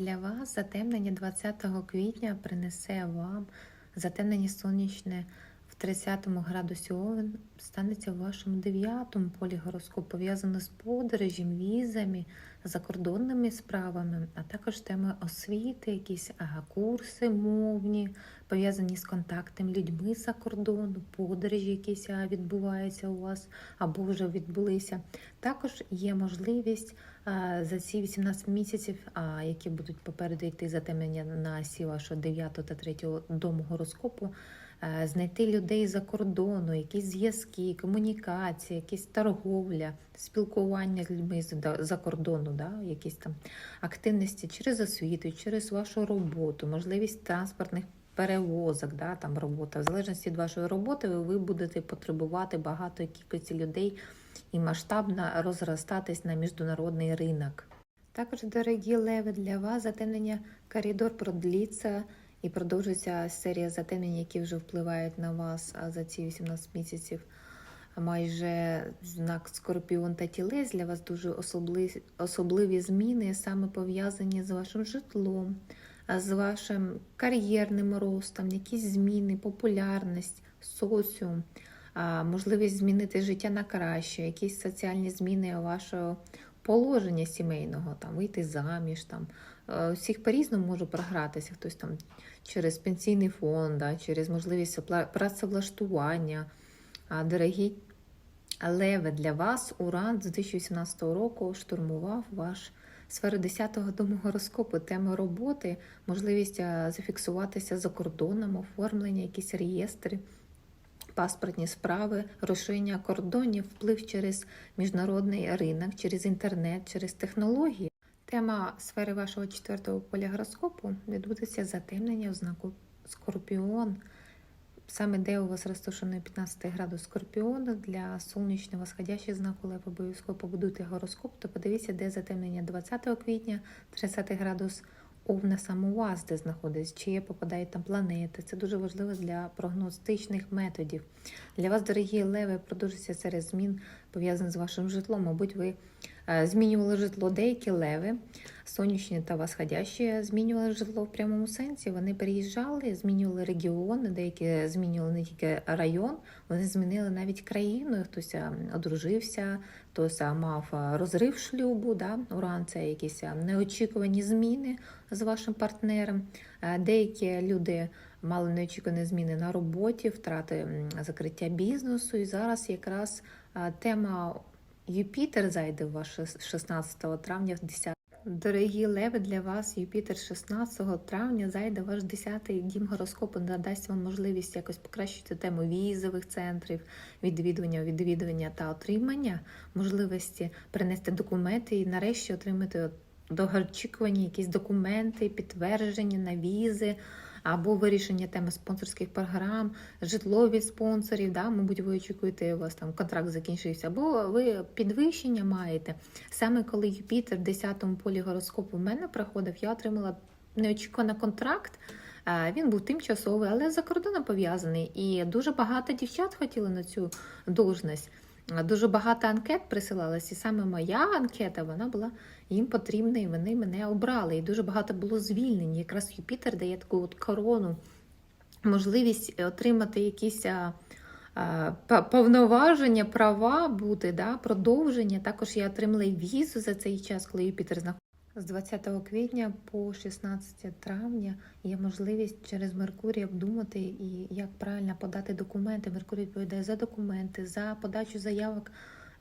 для вас затемнення 20 квітня принесе вам затемнення сонячне в 30 градусі Овен станеться в вашому 9 полі гороскопу, пов'язане з подорожем, візами, закордонними справами, а також теми освіти, якісь курси мовні, пов'язані з контактами людьми за кордону, подорожі, якісь відбуваються у вас або вже відбулися. Також є можливість за ці 18 місяців, які будуть попереду йти затемнення на осі вашого 9 та 3 дому гороскопу, знайти людей за кордону, якісь зв'язки, комунікації, якісь торговля, спілкування з людьми за кордону, да? якісь там активності через освіту, через вашу роботу, можливість транспортних перевозок, да, там робота. В залежності від вашої роботи ви будете потребувати багато кількості людей і масштабно розростатись на міжнародний ринок. Також, дорогі леви, для вас затемнення коридор продліться і продовжиться серія затемнень, які вже впливають на вас за ці 18 місяців. Майже знак Скорпіон та Тілець для вас дуже особливі, особливі зміни, саме пов'язані з вашим житлом, з вашим кар'єрним ростом, якісь зміни, популярність, соціум, можливість змінити життя на краще, якісь соціальні зміни вашого положення сімейного, там вийти заміж. Там. Е, Всіх по-різному може програтися, хтось там через пенсійний фонд, да, через можливість працевлаштування. Дорогі Леви, для вас Уран з 2018 року штурмував ваш сферу 10-го дому гороскопу, теми роботи, можливість зафіксуватися за кордоном, оформлення, якісь реєстри, паспортні справи, розширення кордонів, вплив через міжнародний ринок, через інтернет, через технології. Тема сфери вашого четвертого поля гороскопу відбудеться затемнення в знаку Скорпіон. Саме де у вас розташований 15 градус Скорпіона для сонячного сходящого знаку Лев обов'язково побудуйте гороскоп, то подивіться, де затемнення 20 квітня, 30 градус Овна саме у вас, де знаходиться, чи попадають там планети. Це дуже важливо для прогностичних методів. Для вас, дорогі леви, продовжується серед змін пов'язаних з вашим житлом. Мабуть, ви змінювали житло деякі леви, сонячні та восходящі змінювали житло в прямому сенсі. Вони переїжджали, змінювали регіони, деякі змінювали не тільки район, вони змінили навіть країну. Хтось е, одружився, хтось е, мав е, розрив шлюбу. Да? Уран це якісь е, неочікувані зміни з вашим партнером. Е, Деякі люди мали неочікувані зміни на роботі, втрати закриття бізнесу. І зараз якраз е, тема Юпітер зайде в ваше 16 травня в 10 Дорогі леви, для вас Юпітер 16 травня зайде ваш 10-й дім гороскопу, надасть вам можливість якось покращити тему візових центрів, відвідування, відвідування та отримання, можливості принести документи і нарешті отримати довгоочікувані якісь документи, підтвердження на візи. Або вирішення теми спонсорських програм, житло від спонсорів, да, мабуть, ви очікуєте, у вас там контракт закінчився, або ви підвищення маєте. Саме коли Юпітер в 10-му полі гороскопу в мене проходив, я отримала неочікувано контракт. Е, Він був тимчасовий, але за кордоном пов'язаний. І дуже багато дівчат хотіли на цю должність. Дуже багато анкет присилалось, і саме моя анкета вона була їм потрібна, і вони мене обрали. І дуже багато було звільнень. Якраз Юпітер дає таку от корону, можливість отримати якісь повноваження, права бути, да, продовження. Також я отримала візу за цей час, коли Юпітер знаходиться. З 20 квітня по 16 травня є можливість через Меркурій обдумати і як правильно подати документи. Меркурій відповідає за документи, за подачу заявок.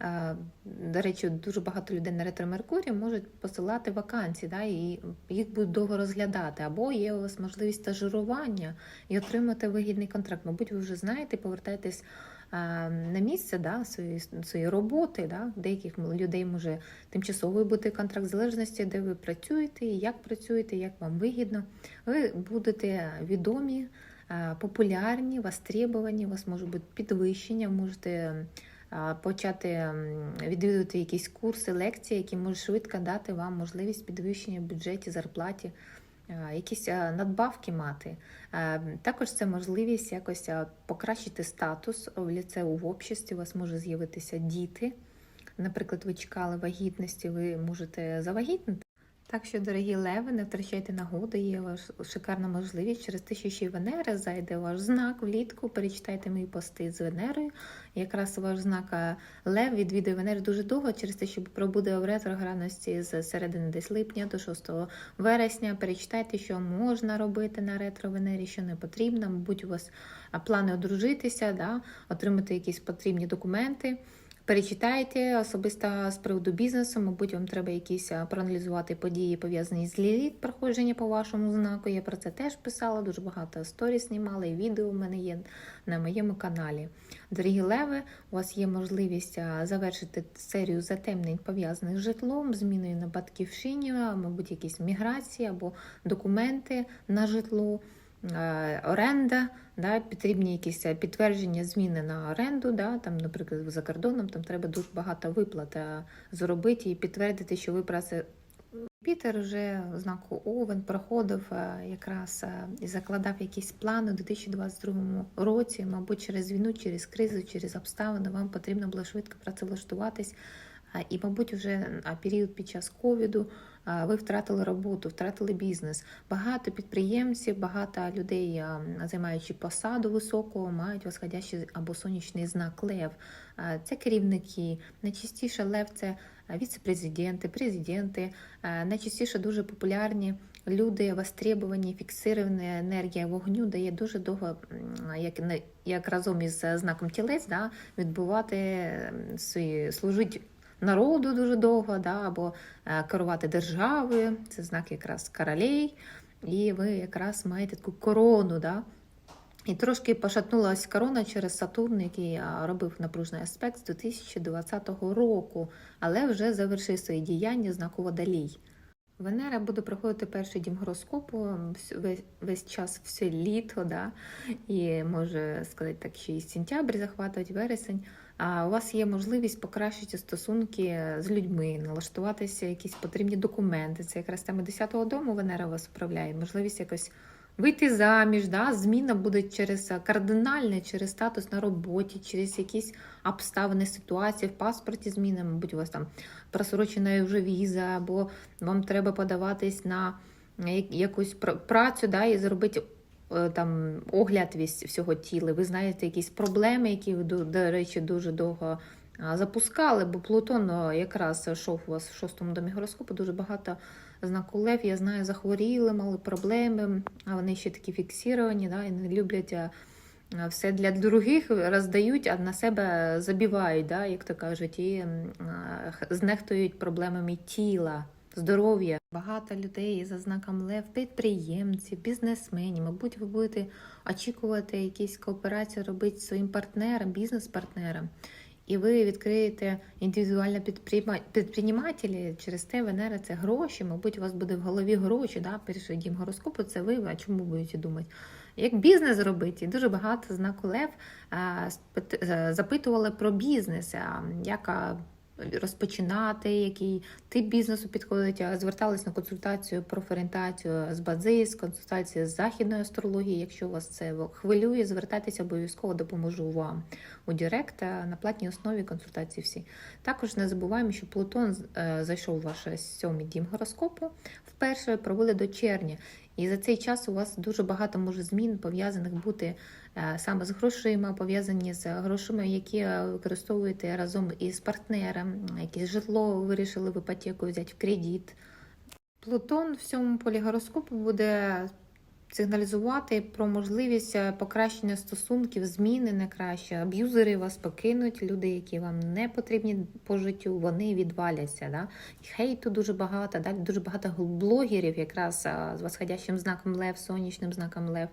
Е, До речі, дуже багато людей на ретро Меркурій можуть посилати вакансії, да, і їх будуть довго розглядати. Або є у вас можливість стажирування і отримати вигідний контракт. Мабуть, ви вже знаєте, повертаєтесь на місце да, своєї, своєї роботи. Да. Деяких людей може тимчасовий бути контракт залежності, де ви працюєте, як працюєте, як вам вигідно. Ви будете відомі, популярні, востребовані, у вас може бути підвищення, можете почати відвідувати якісь курси, лекції, які можуть швидко дати вам можливість підвищення в бюджеті, зарплаті, якісь надбавки мати. Також це можливість якось покращити статус в ліцею в обществі. У вас може з'явитися діти. Наприклад, ви чекали вагітності, ви можете завагітнити. Так що, дорогі леви, не втрачайте нагоду, є ваш шикарна можливість. Через те, що ще Венера зайде ваш знак влітку. Перечитайте мої пости з Венерою. Якраз ваш знак Лев відвідує Венеру дуже довго, через те, що пробуде в ретроградності з середини десь липня до 6 вересня. Перечитайте, що можна робити на ретро Венері, що не потрібно. Мабуть, у вас плани одружитися, да? отримати якісь потрібні документи. Перечитайте особисто з приводу бізнесу, мабуть, вам треба якісь проаналізувати події, пов'язані з ліліт, проходження по вашому знаку. Я про це теж писала, дуже багато сторіс знімала, і відео в мене є на моєму каналі. Дорогі леви, у вас є можливість завершити серію затемнень, пов'язаних з житлом, зміною на батьківщині, мабуть, якісь міграції або документи на житло. Е, Оренда, да, потрібні якісь е, підтвердження зміни на оренду, да, там, наприклад, за кордоном там треба дуже багато виплат е, зробити і підтвердити, що ви праці. Пітер вже знаку Овен проходив якраз і закладав якісь плани у 2022 році, мабуть, через війну, через кризу, через обставини вам потрібно було швидко працевлаштуватись. І, мабуть, вже період під час ковіду ви втратили роботу, втратили бізнес. Багато підприємців, багато людей, займаючи посаду високу, мають восходящий або сонячний знак лев. Це керівники. Найчастіше лев це віце-президенти, президенти. Найчастіше дуже популярні люди, востребовані, фіксировані енергія вогню дає дуже довго, як, як разом із знаком тілець, да, відбувати свої служить народу дуже довго, да, або е, керувати державою. Це знак якраз королей, і ви якраз маєте таку корону. Да. І трошки пошатнулася корона через Сатурн, який робив напружний аспект з 2020 року, але вже завершив свої діяння знаку водолій. Венера буде проходити перший дім гороскопу весь, весь час все літо, да? і може сказати так, що і сентябрь захватувати, вересень. У вас є можливість покращити стосунки з людьми, налаштуватися якісь потрібні документи. Це якраз тема 10-го дому Венера вас управляє. Можливість якось вийти заміж. Да? Зміна буде через кардинальне, через статус на роботі, через якісь обставини, ситуації в паспорті зміни. Мабуть, у вас там просрочена вже віза, або вам треба подаватись на якусь працю да, і зробити там огляд всього тіла. Ви знаєте якісь проблеми, які ви, до, речі, дуже довго запускали, бо Плутон якраз йшов у вас в шостому домі гороскопу, дуже багато знаку Лев, я знаю, захворіли, мали проблеми, а вони ще такі фіксовані, да, і не люблять. а, Все для других роздають, а на себе забивають, да, як то кажуть, і знехтують проблемами тіла, здоров'я. Багато людей за знаком Лев, підприємці, бізнесмені. Мабуть, ви будете очікувати якісь кооперації робити зі своїм партнером, бізнес-партнером. І ви відкриєте індивідуальне підприємателі, через те Венера це гроші. Мабуть, у вас буде в голові гроші. Да? Перший дім гороскопу це ви. А чому будете думати? Як бізнес зробити? І Дуже багато знаку Лев е, запитували про бізнес, як розпочинати, який тип бізнесу підходить, звертались на консультацію, профорієнтацію з базис, консультацію з західної астрології. Якщо вас це хвилює, звертайтеся обов'язково допоможу вам у Директ на платній основі консультації всі. Також не забуваємо, що Плутон е, зайшов у ваш сьомий дім гороскопу вперше провели до червня. І за цей час у вас дуже багато може змін пов'язаних бути е, саме з грошима, пов'язані з грошима, які е, використовуєте разом із партнером, якесь житло вирішили в іпотеку взяти в кредит. Плутон в цьому полі гороскопу буде сигналізувати про можливість е, покращення стосунків, зміни на краще. Аб'юзери вас покинуть, люди, які вам не потрібні по життю, вони відваляться. Да? Хейту дуже багато, да? дуже багато блогерів, якраз а, з восходящим знаком Лев, сонячним знаком Лев.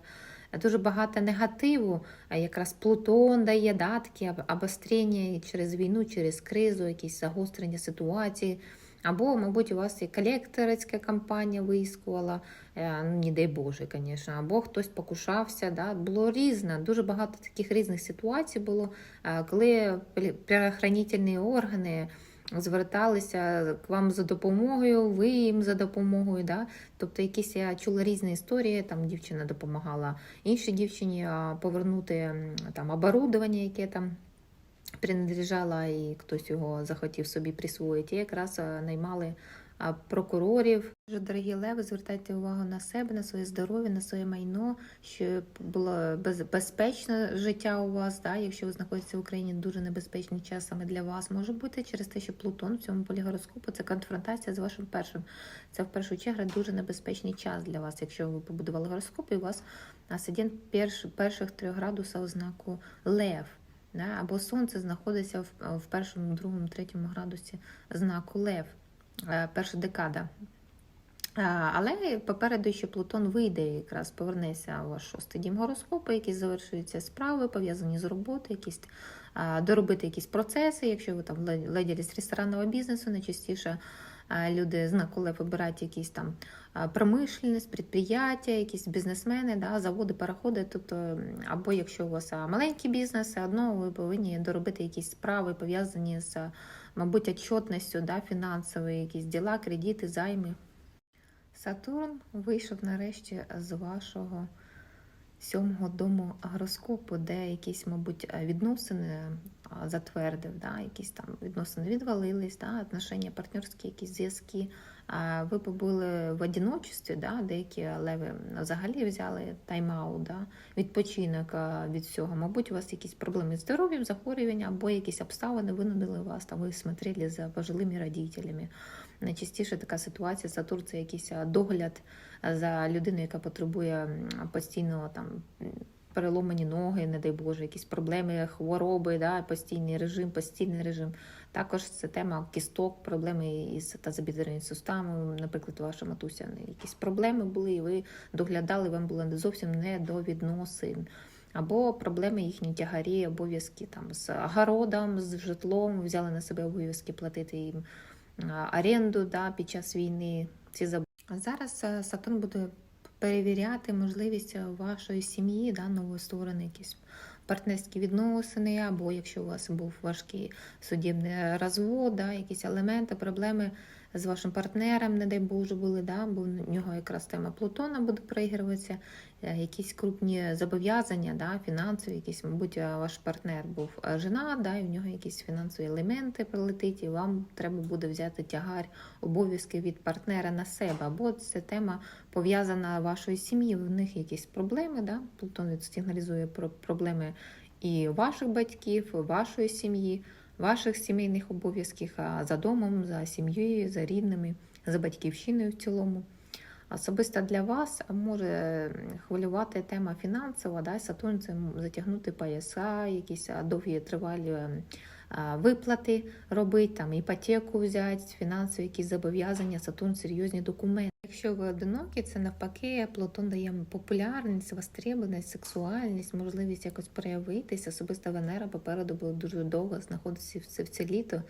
Дуже багато негативу, якраз Плутон дає да, такі об- обострення через війну, через кризу, якісь загострення ситуації. Або, мабуть, у вас і колекторська компанія вискувала, е, ну, не дай Боже, звісно, або хтось покушався. Да? Було різне, дуже багато таких різних ситуацій було, е, коли правоохранительні органи зверталися к вам за допомогою, ви їм за допомогою. Да? Тобто якісь я чула різні історії, там дівчина допомагала іншій дівчині повернути там оборудовання, яке там принадлежало, і хтось його захотів собі присвоїти. І якраз наймали прокурорів. Дуже дорогі леви, звертайте увагу на себе, на своє здоров'я, на своє майно, щоб було без, безпечне життя у вас. Да? Якщо ви знаходитеся в Україні, дуже небезпечний час саме для вас може бути через те, що Плутон в цьому полі гороскопу це конфронтація з вашим першим. Це в першу чергу дуже небезпечний час для вас, якщо ви побудували гороскоп, і у вас асцендент перш, перших трьох градуса у знаку Лев. Да? Або сонце знаходиться в, в першому, другому, третьому градусі знаку Лев, е, перша декада. Але попереду ще Плутон вийде, якраз повернеться у ваш шостий дім гороскопу, якісь завершуються справи, пов'язані з роботою, якісь доробити якісь процеси. Якщо ви там леділість ресторанного бізнесу, найчастіше люди знаку Лев вибирають якісь там промишленість, підприємства, якісь бізнесмени, да, заводи, пароходи. Тобто, або якщо у вас маленький бізнес, все одно ви повинні доробити якісь справи, пов'язані з, мабуть, отчетністю, да, фінансові, якісь діла, кредити, займи. Сатурн вийшов нарешті з вашого сьомого дому гороскопу, де якісь, мабуть, відносини затвердив, да, якісь там відносини відвалились, да, отношення, партнерські якісь зв'язки. Ви побули в одиночестві, да, деякі леви взагалі взяли тайм-аут, да, відпочинок від всього. Мабуть, у вас якісь проблеми з здоров'ям, захворювання або якісь обставини винудили вас, там ви смотрели за пожилими родителями. Найчастіше така ситуація Сатурн це якийсь догляд за людиною, яка потребує постійного там переломані ноги, не дай Боже, якісь проблеми, хвороби, да, постійний режим, постійний режим. Також це тема кісток, проблеми із тазобідренним суставом, наприклад, ваша матуся, якісь проблеми були, і ви доглядали, вам було не зовсім не до відносин. Або проблеми їхні тягарі, обов'язки там з огородом, з житлом, взяли на себе обов'язки платити їм оренду да, під час війни. Ці заб... Зараз е, Сатурн буде перевіряти можливість е, вашої сім'ї, да, новостворені якісь партнерські відносини, або якщо у вас був важкий судебний розвод, да, якісь елементи, проблеми з вашим партнером, не дай Боже, були, да, бо в нього якраз тема Плутона буде проігруватися, е, якісь крупні зобов'язання, да, фінансові, якісь, мабуть, е, ваш партнер був е, жена, да, і в нього якісь фінансові елементи прилетить, і вам треба буде взяти тягар обов'язки від партнера на себе. Або це тема пов'язана вашої сім'ї, в них якісь проблеми. Да? Плутон сигналізує про проблеми і ваших батьків, вашої сім'ї, ваших сімейних обов'язків а за домом, за сім'єю, за рідними, за батьківщиною в цілому. Особисто для вас може хвилювати тема фінансова, да? Сатурн це затягнути пояса, якісь довгі тривалі е, виплати робити, там іпотеку взяти, фінансові якісь зобов'язання, Сатурн серйозні документи. Якщо ви одинокі, це навпаки, Плутон дає популярність, востребованість, сексуальність, можливість якось проявитись. Особисто Венера попереду буде дуже довго знаходитися в це, в це літо.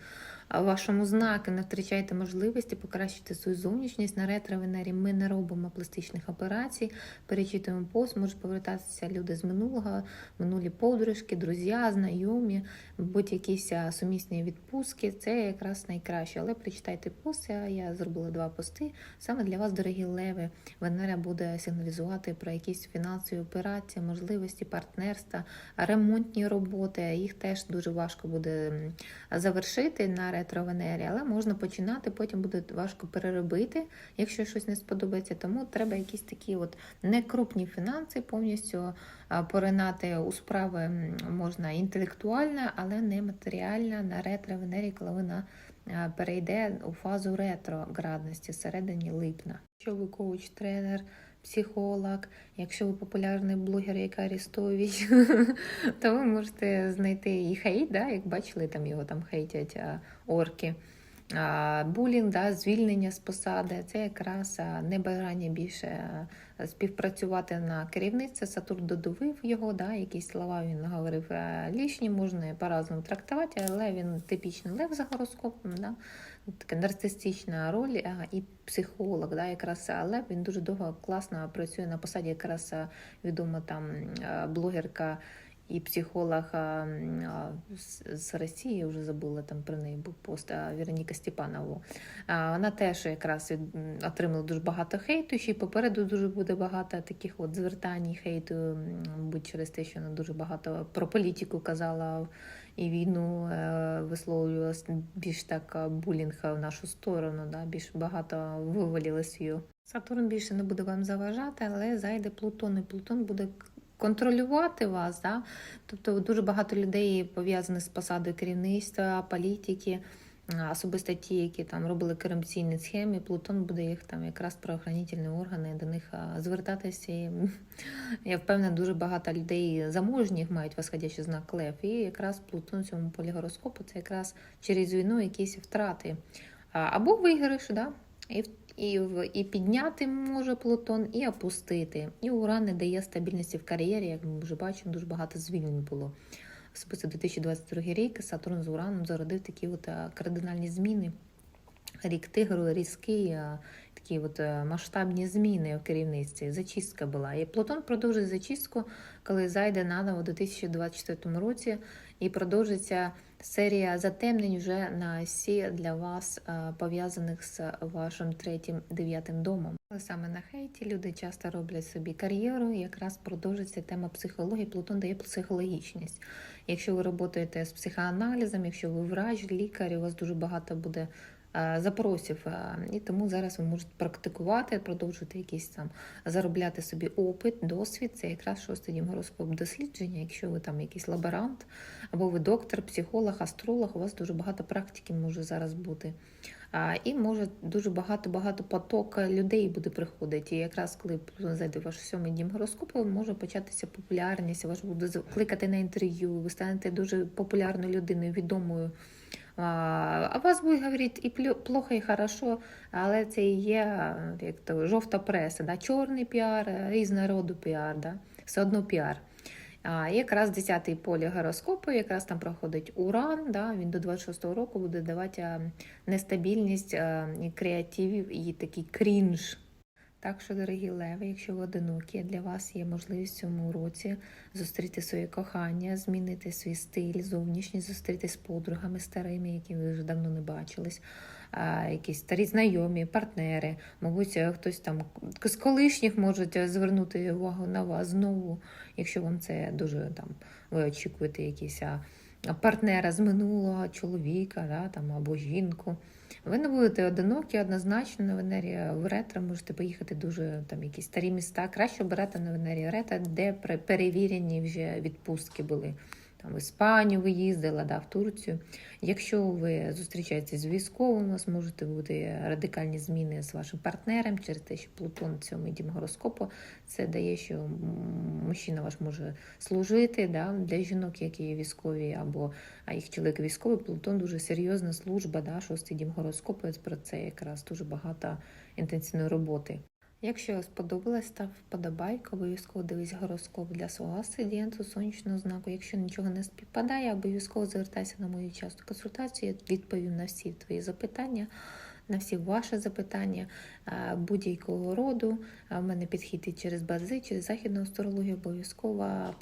А вашому знаку не втрачайте можливості покращити свою зовнішність. На ретро Венері ми не робимо пластичних операцій, перечитуємо пост, можуть повертатися люди з минулого, минулі подорожки, друзі, знайомі, будь-якісь сумісні відпустки. Це якраз найкраще. Але прочитайте пост. Я зробила два пости саме для вас, дорогі леви. Венера буде сигналізувати про якісь фінансові операції, можливості партнерства, ремонтні роботи. Їх теж дуже важко буде завершити на ретро-венері, але можна починати, потім буде важко переробити, якщо щось не сподобається. Тому треба якісь такі от некрупні фінанси повністю поринати у справи можна інтелектуально, але не матеріально на ретро-венері, коли вона а, перейде у фазу ретроградності середині липня. Якщо ви коуч, тренер, психолог, якщо ви популярний блогер, як Арістович, то ви можете знайти і хейт, да, як бачили, там його там хейтять орки. Булінг, да, звільнення з посади, це якраз а, небажання більше співпрацювати на керівництві. Сатурн додавив його, да, якісь слова він говорив а, лишні, можна по-разному трактувати, але він типічний лев за гороскопом. Да. Така нарцистична роль і психолог, да, якраз Лев він дуже довго класно працює на посаді, якраз відома там блогерка і психолог а, а, з, з Росії, вже забула там про неї був пост а, Вероніка Степанова. А, вона теж якраз отримала дуже багато хейту, ще й попереду дуже буде багато таких от звертань хейту, мабуть, через те, що вона дуже багато про політику казала і війну е, висловлювалась більш так булінг в нашу сторону, да, більш багато вивалили свою. Сатурн більше не буде вам заважати, але зайде Плутон, і Плутон буде контролювати вас. Да? Тобто дуже багато людей пов'язаних з посадою керівництва, політики, особисто ті, які там робили корупційні схеми, Плутон буде їх там якраз правоохранительні органи до них звертатися. І, я впевнена, дуже багато людей заможніх мають восходящий знак Лев. І якраз Плутон в цьому полі гороскопу це якраз через війну якісь втрати. Або виграш, да? І, і, і підняти може Плутон, і опустити. І Уран не дає стабільності в кар'єрі, як ми вже бачимо, дуже багато звільнень було. Особисто 2022 рік Сатурн з Ураном зародив такі от е, кардинальні зміни. Рік тигру різкі, е, такі от е, масштабні зміни в керівництві. Зачистка була. І Плутон продовжить зачистку, коли зайде наново у 2024 році, і продовжиться серія затемнень вже на осі для вас, е, пов'язаних з вашим третім дев'ятим домом. Саме на хейті люди часто роблять собі кар'єру, і якраз продовжиться тема психології. Плутон дає психологічність. Якщо ви працюєте з психоаналізом, якщо ви врач, лікар, у вас дуже багато буде е, запросів, е, і тому зараз ви можете практикувати, продовжувати якісь там заробляти собі опит, досвід. Це якраз шостий дім гороскоп дослідження. Якщо ви там якийсь лаборант, або ви доктор, психолог, астролог, у вас дуже багато практики може зараз бути. І може дуже багато-багато поток людей буде приходити. І якраз коли зайде ваш сьомий дім гороскопу, може початися популярність, вас буде кликати на інтерв'ю, ви станете дуже популярною людиною, відомою. А вас будуть говорити і плохо, і хорошо, але це і є як то, жовта преса, да? чорний піар, е, різного роду піар, да? все одно піар. А якраз 10-й полі гороскопу, якраз там проходить уран, да, він до 26-го року буде давати нестабільність, і креативів і такий крінж. Так що, дорогі леви, якщо ви одинокі, для вас є можливість в цьому році зустріти своє кохання, змінити свій стиль, зовнішність, зустріти з подругами старими, які ви вже давно не бачились, якісь старі знайомі, партнери, мабуть, е, хтось там з колишніх можуть е, звернути увагу на вас знову, якщо вам це дуже там ви очікуєте якісь партнера з минулого чоловіка, да, там, або жінку. Ви не будете одинокі, однозначно на в ретро можете поїхати дуже там якісь старі міста. Краще обирати на Венері ретро, де перевірені вже відпустки були. Там в Іспанію ви їздила, да, в Турцію. Якщо ви зустрічаєтеся з військовим, у вас можуть бути радикальні зміни з вашим партнером через те, що Плутон в цьому дім гороскопу це дає, що мужчина ваш може служити да, для жінок, які є військові, або а їх чоловік військовий. Плутон дуже серйозна служба, да, шостий дім гороскопу. Про це якраз дуже багато інтенсивної роботи. Якщо сподобалось, став вподобайку, обов'язково дивись гороскоп для свого асидієнту сонячного знаку. Якщо нічого не співпадає, обов'язково звертайся на мою часту консультацію. Я відповім на всі твої запитання, на всі ваші запитання е, будь-якого роду. А В мене підхід і через бази, через західну астрологію обов'язково